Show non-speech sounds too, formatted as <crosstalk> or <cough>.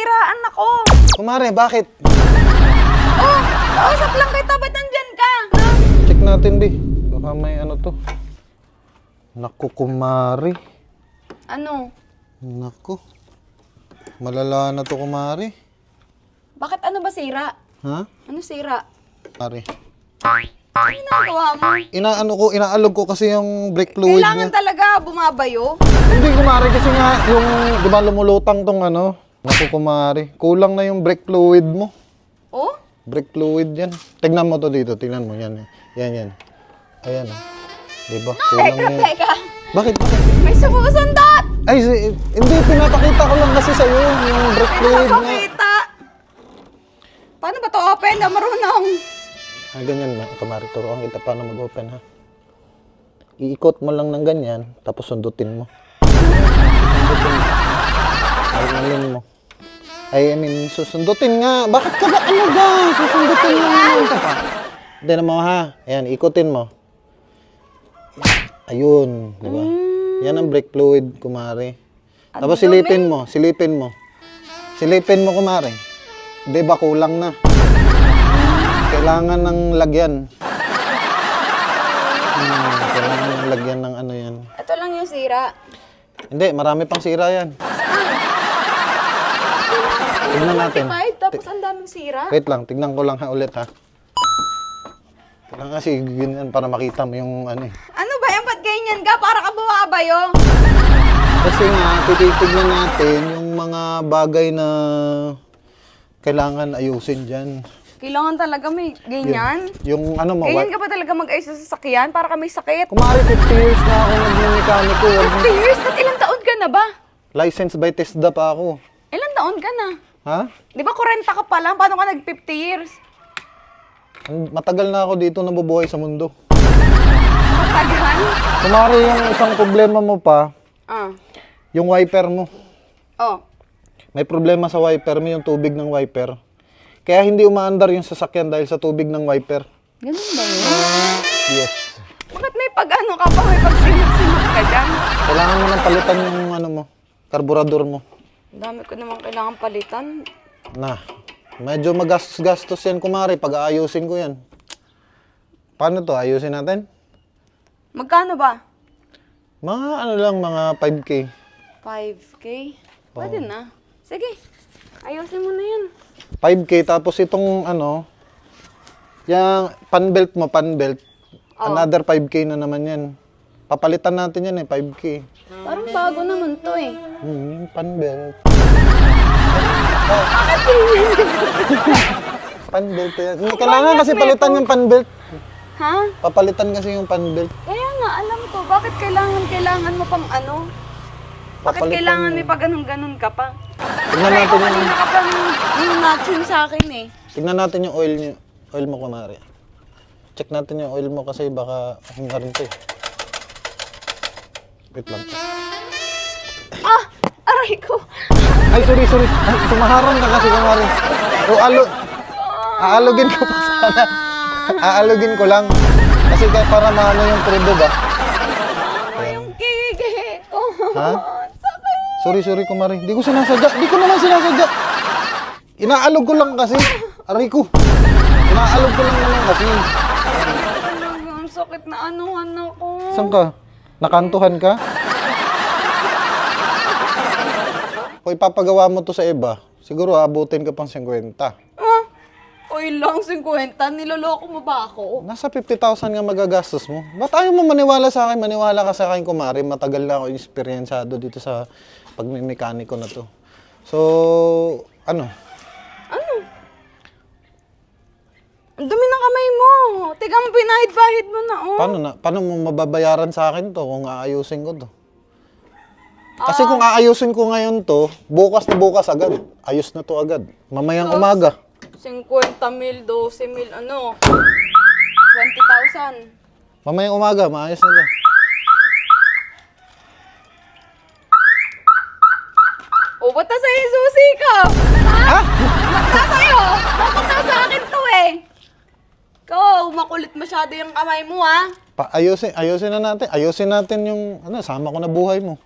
nasiraan ako. Kumare, bakit? Oh, kausap lang kita. Ba't nandyan ka? Check natin, Bi. Baka may ano to. Naku, kumari. Ano? Naku. Malala na to, kumari. Bakit ano ba sira? Ha? Ano sira? Kumari. Ano ginagawa mo? Inaano ko, inaalog ko kasi yung brake fluid Kailangan niya. talaga bumabayo. Hindi kumari kasi nga yung, di ba lumulutang tong ano. Naku, kumari. Kulang na yung brake fluid mo. Oh? Brake fluid yan. Tignan mo to dito, tignan mo. Yan, yan, yan. Ayan. oh. Di ba? Kulang Teka, na yun. teka. Bakit? May sumusundot! Ay, si- hindi, pinapakita ko lang kasi sa'yo yung brake fluid nga. Pinapakita! Paano ba to open? Na marunong. Ah, ganyan na. Kumari, turuan kita paano mag-open, ha? Iikot mo lang ng ganyan, tapos sundutin mo. Sundutin mo. Almalin mo. Ay, I mean, susundutin nga. Bakit ka ba? Ano ba? Susundutin mo lang. pa. Hindi na mo, ha? Ayan, ikutin mo. Ayun, di ba? Yan ang brake fluid, kumari. Tapos silipin mo, silipin mo. Silipin mo, kumari. Di ba kulang na? Kailangan ng lagyan. Hmm, kailangan ng lagyan ng ano yan. Ito lang yung sira. Hindi, marami pang sira yan. Tignan natin. Tapos ang daming sira. Wait lang, tignan ko lang ha ulit ha. Kailangan kasi ganyan para makita mo yung ano eh. Ano ba yan? Ba't ganyan ka? Para ka bumabayo. Kasi nga, tititignan natin yung mga bagay na kailangan ayusin dyan. Kailangan talaga may ganyan. Yung ano mo, Ganyan wa- ka ba talaga mag-ayos sa sasakyan? Para ka may sakit. kumari 50 years na ako nagmekaniko. 50 years? Ba't ilang taon ka na ba? License by TESDA pa ako. Ilang taon ka na? Ha? Di ba 40 ka pa lang? Paano ka nag-50 years? Ang- Matagal na ako dito nabubuhay sa mundo. Matagal? Kumari yung isang problema mo pa, Ah. yung wiper mo. Oh. May problema sa wiper mo, yung tubig ng wiper. Kaya hindi umaandar yung sasakyan dahil sa tubig ng wiper. Ganun ba yun? Yes. Bakit may pag-ano ka pa? May pag-sinot-sinot ka dyan? Kailangan mo nang palitan yung ano mo, karburador mo. Ang dami ko naman kailangan palitan. Na, medyo magastos-gastos yan kumari pag aayusin ko yan. Paano to? Ayusin natin? Magkano ba? Mga ano lang, mga 5K. 5K? Pwede na. Sige. Ayusin mo na yan. 5K tapos itong ano, yung panbelt mo, panbelt, another 5K na naman yan. Papalitan natin yan eh, 5K. Parang bago naman to eh. Hmm, yung panbelt. <laughs> panbelt yan. Hindi, Kailangan kasi palitan yung panbelt. Ha? Papalitan kasi yung panbelt. Kaya nga, alam ko. Bakit kailangan, kailangan mo pang ano? Bakit Papalitan kailangan may pag ganun-ganun ka pa? Tignan natin yung, kanina ka yung matching sa akin eh. tignan natin yung oil niyo. Oil mo kumari. Check natin yung oil mo kasi baka hinga rin to eh. Wait lang. Ah! Aray ko! Ay, sorry, sorry. Ay, sumaharang ka kasi kumari. O, alo... Aalugin ko pa sana. Aalugin ko lang. Kasi ka- para maano yung krudo ba? Yung kiki ko. Ha? <laughs> Sorry, sorry, kumari. Di ko sinasadya. Di ko naman sinasadya. Inaalog ko lang kasi. Aray ko. Inaalog ko lang naman kasi. Ang sakit na anuhan ako. Saan ka? Nakantuhan ka? Kung ipapagawa mo to sa iba, siguro abutin ka pang 50. Ah, oy lang, 50. Niloloko mo ba ako? Nasa 50,000 nga magagastos mo. Ba't ayaw mo maniwala sa akin? Maniwala ka sa akin, kumari. Matagal na ako eksperyensado dito sa pagmimekaniko na to. So, ano? Ano? Ang dumi ng kamay mo. Tiga mo, pinahid-bahid mo na, oh. Paano na? Paano mo mababayaran sa akin to kung aayusin ko to? Kasi kung aayusin ko ngayon to, bukas na bukas agad. Ayos na to agad. Mamayang umaga. 50 mil, 12 mil, ano? 20,000. Mamayang umaga, maayos na to. O, ba't na sa'yo yung susi ko? Ha? Ba't na sa'yo? Bakit akin? Ikaw, makulit masyado yung kamay mo, ha? Pa ayusin, ayusin na natin. Ayusin natin yung, ano, sama ko na buhay mo.